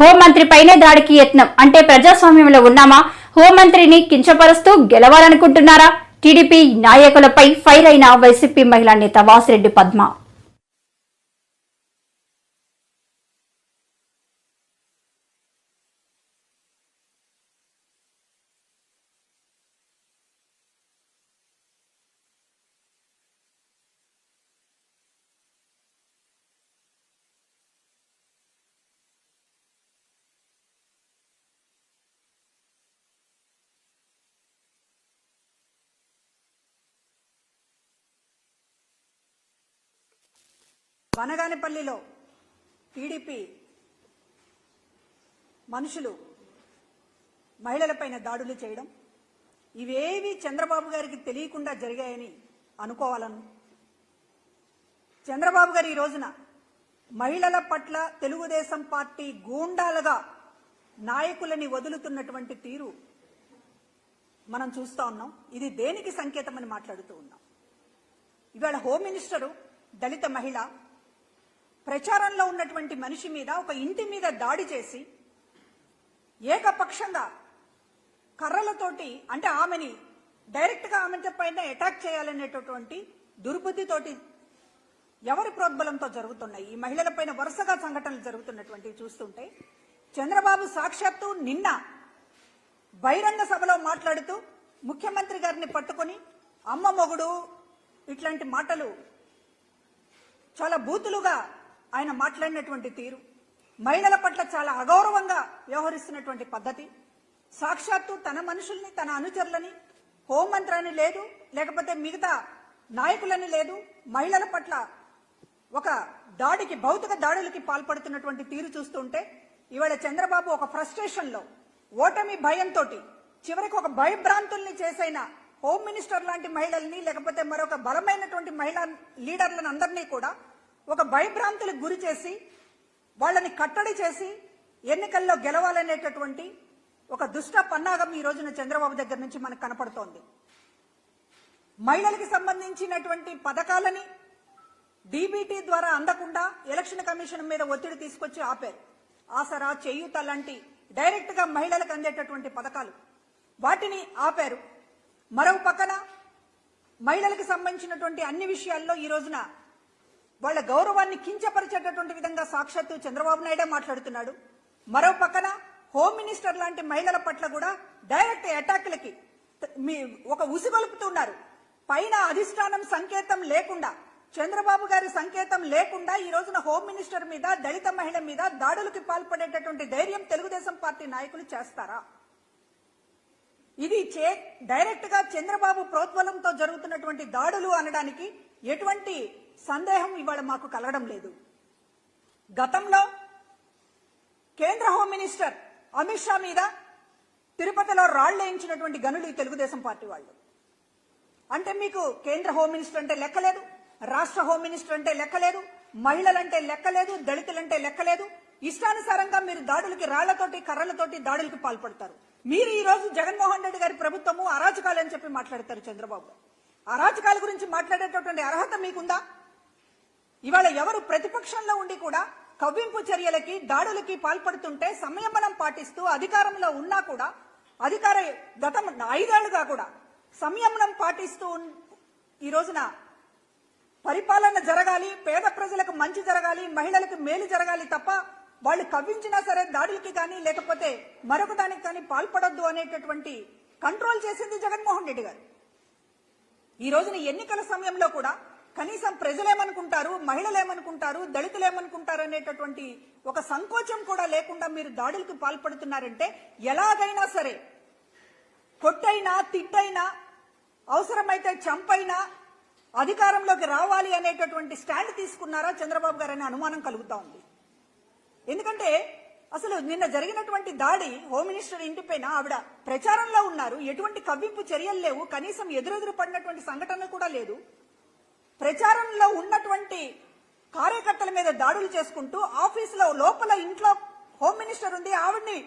హోంమంత్రిపైనే దాడికి యత్నం. అంటే ప్రజాస్వామ్యంలో ఉన్నామా? హోంమంత్రిని కించపరుస్తూ గెలవాలనుకుంటున్నారా? టీడీపీ నాయకులపై ఫైర్ అయిన వైసీపీ మహిళా నేత వాసిరెడ్డి పద్మ. బనగానిపల్లిలో టీడీపీ మనుషులు మహిళలపైన దాడులు చేయడం ఇవేవి చంద్రబాబు గారికి తెలియకుండా జరిగాయని అనుకోవాలను. చంద్రబాబు గారు ఈ రోజున మహిళల పట్ల తెలుగుదేశం పార్టీ గూండాలుగా నాయకులని వదులుతున్నటువంటి తీరు మనం చూస్తా ఉన్నాం. ఇది దేనికి సంకేతమని మాట్లాడుతూ ఉన్నాం. ఇవాళ హోమ్ మినిస్టరు దళిత మహిళ ప్రచారంలో ఉన్నటువంటి మనిషి మీద ఒక ఇంటి మీద దాడి చేసి ఏకపక్షంగా కర్రలతోటి అంటే ఆమెని డైరెక్ట్గా ఆమె పైన అటాక్ చేయాలనేటటువంటి దుర్బుద్ధితోటి ఎవరి ప్రోద్బలంతో జరుగుతున్నాయి? ఈ మహిళలపైన వరుసగా సంఘటనలు జరుగుతున్నటువంటివి చూస్తుంటే చంద్రబాబు సాక్షాత్తు నిన్న బహిరంగ సభలో మాట్లాడుతూ ముఖ్యమంత్రి గారిని పట్టుకొని అమ్మ మొగుడు ఇట్లాంటి మాటలు చాలా బూతులుగా ఆయన మాట్లాడినటువంటి తీరు మహిళల పట్ల చాలా అగౌరవంగా వ్యవహరిస్తున్నటువంటి పద్ధతి సాక్షాత్తు తన మనుషుల్ని తన అనుచరులని హోంమంత్రాన్ని లేదు లేకపోతే మిగతా నాయకులని లేదు మహిళల పట్ల ఒక దాడికి భౌతిక దాడులకి పాల్పడుతున్నటువంటి తీరు చూస్తుంటే ఇవాళ చంద్రబాబు ఒక ఫ్రస్ట్రేషన్లో ఓటమి భయంతో చివరికి ఒక భయభ్రాంతుల్ని చేసైన హోమ్ మినిస్టర్ లాంటి మహిళల్ని లేకపోతే మరొక బలమైనటువంటి మహిళా లీడర్లను అందరినీ కూడా ఒక భయభ్రాంతులకు గురి చేసి వాళ్ళని కట్టడి చేసి ఎన్నికల్లో గెలవాలనేటటువంటి ఒక దుష్ట పన్నాగం ఈ రోజున చంద్రబాబు దగ్గర నుంచి మనకు కనపడుతోంది. మహిళలకు సంబంధించినటువంటి పథకాలని డీబీటీ ద్వారా అందకుండా ఎలక్షన్ కమిషన్ మీద ఒత్తిడి తీసుకొచ్చి ఆపారు. ఆసరా చేయూత లాంటి డైరెక్ట్గా మహిళలకు అందేటటువంటి పథకాలు. వాటిని ఆపారు. మరో పక్కన మహిళలకు సంబంధించినటువంటి అన్ని విషయాల్లో ఈ రోజున వాళ్ళ గౌరవాన్ని కించపరిచేటటువంటి విధంగా సాక్షాత్తు చంద్రబాబు నాయుడే మాట్లాడుతున్నాడు. మరో పక్కన హోమ్ మినిస్టర్ లాంటి మహిళల పట్ల కూడా డైరెక్ట్ అటాక్లకి మీ ఒక ఉసిగొలుపుతున్నారు పైన అధిష్టానం సంకేతం లేకుండా చంద్రబాబు గారి సంకేతం లేకుండా ఈ రోజున హోమ్ మినిస్టర్ మీద దళిత మహిళ మీద దాడులకి పాల్పడేటటువంటి ధైర్యం తెలుగుదేశం పార్టీ నాయకులు చేస్తారా? ఇది చే డైరెక్ట్గా చంద్రబాబు ప్రోత్బలంతో జరుగుతున్నటువంటి దాడులు అనడానికి ఎటువంటి సందేహం ఇవాళ మాకు కలగడం లేదు. గతంలో కేంద్ర హోం మినిస్టర్ అమిత్ షా మీద తిరుపతిలో రాళ్ళేయించినటువంటి గనులు ఈ తెలుగుదేశం పార్టీ వాళ్ళు. అంటే మీకు కేంద్ర హోం మినిస్టర్ అంటే లెక్కలేదు రాష్ట్ర హోం మినిస్టర్ అంటే లెక్కలేదు మహిళలంటే లెక్కలేదు దళితులంటే లెక్కలేదు. ఇష్టానుసారంగా మీరు దాడులకి రాళ్ళతోటి కర్రలతోటి దాడులకు పాల్పడతారు. మీరు ఈ రోజు జగన్మోహన్ రెడ్డి గారి ప్రభుత్వము అరాచకాలు అని చెప్పి మాట్లాడతారు చంద్రబాబు. అరాచకాల గురించి మాట్లాడేటటువంటి అర్హత మీకుందా? ఇవాళ ఎవరు ప్రతిపక్షంలో ఉండి కూడా కవ్వింపు చర్యలకి దాడులకి పాల్పడుతుంటే సంయమనం పాటిస్తూ అధికారంలో ఉన్నా కూడా అధికార గతం ఐదేళ్ళుగా కూడా సంయమనం పాటిస్తూ ఈ రోజున పరిపాలన జరగాలి పేద ప్రజలకు మంచి జరగాలి మహిళలకు మేలు జరగాలి తప్ప వాళ్ళు కవ్వించినా సరే దాడులకి కానీ లేకపోతే మరొక దానికి కానీ పాల్పడొద్దు అనేటటువంటి కంట్రోల్ చేసింది జగన్మోహన్ రెడ్డి గారు. ఈ రోజున ఎన్నికల సమయంలో కూడా కనీసం ప్రజలేమనుకుంటారు మహిళలు ఏమనుకుంటారు దళితులు ఏమనుకుంటారు అనేటటువంటి ఒక సంకోచం కూడా లేకుండా మీరు దాడులకు పాల్పడుతున్నారంటే ఎలాగైనా సరే కొట్టైనా తిట్టైనా అవసరమైతే చంపైనా అధికారంలోకి రావాలి అనేటటువంటి స్టాండ్ తీసుకున్నారా చంద్రబాబు గారు అనే అనుమానం కలుగుతా ఉంది. ఎందుకంటే అసలు నిన్న జరిగినటువంటి దాడి హోమ్ మినిస్టర్ ఇంటిపైన ఆవిడ ప్రచారంలో ఉన్నారు. ఎటువంటి కవ్వింపు చర్యలు లేవు. కనీసం ఎదురెదురు పడినటువంటి సంఘటన కూడా లేదు. ప్రచారంలో ఉన్నటువంటి కార్యకర్తల మీద దాడులు చేసుకుంటూ ఆఫీసులో లోపల ఇంట్లో హోమ్ మినిస్టర్ ఉంది ఆవిడ్ని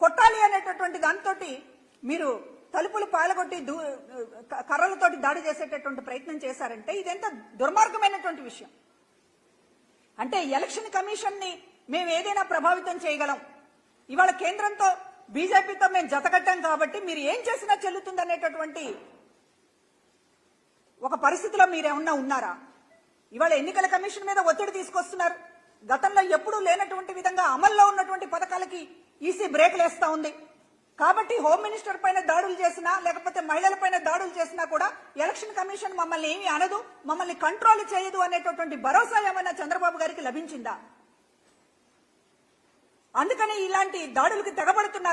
కొట్టాలి అనేటటువంటి దాంతో మీరు తలుపులు పాలగొట్టి దూ క- కర్రలతోటి దాడి చేసేటటువంటి ప్రయత్నం చేశారంటే ఇదెంత దుర్మార్గమైనటువంటి విషయం. అంటే ఎలక్షన్ కమిషన్ని మేము ఏదైనా ప్రభావితం చేయగలం. ఇవాళ కేంద్రంతో బీజేపీతో మేము జతకట్టాం కాబట్టి మీరు ఏం చేసినా చెల్లుతుందనేటటువంటి ఒక పరిస్థితిలో మీరేమన్నా ఉన్నారా? ఇవాళ ఎన్నికల కమిషన్ మీద ఒత్తిడి తీసుకొస్తున్నారు. గతంలో ఎప్పుడూ లేనటువంటి విధంగా అమల్లో ఉన్నటువంటి పథకాలకి ఈసీ బ్రేక్లు వేస్తా ఉంది. కాబట్టి హోమ్ మినిస్టర్ పైన దాడులు చేసినా లేకపోతే మహిళల పైన దాడులు చేసినా కూడా ఎలక్షన్ కమిషన్ మమ్మల్ని ఏమీ అనదు మమ్మల్ని కంట్రోల్ చేయదు అనేటటువంటి భరోసా ఏమైనా చంద్రబాబు గారికి లభించిందా? అందుకని ఇలాంటి దాడులకు తెగబడుతున్నారు.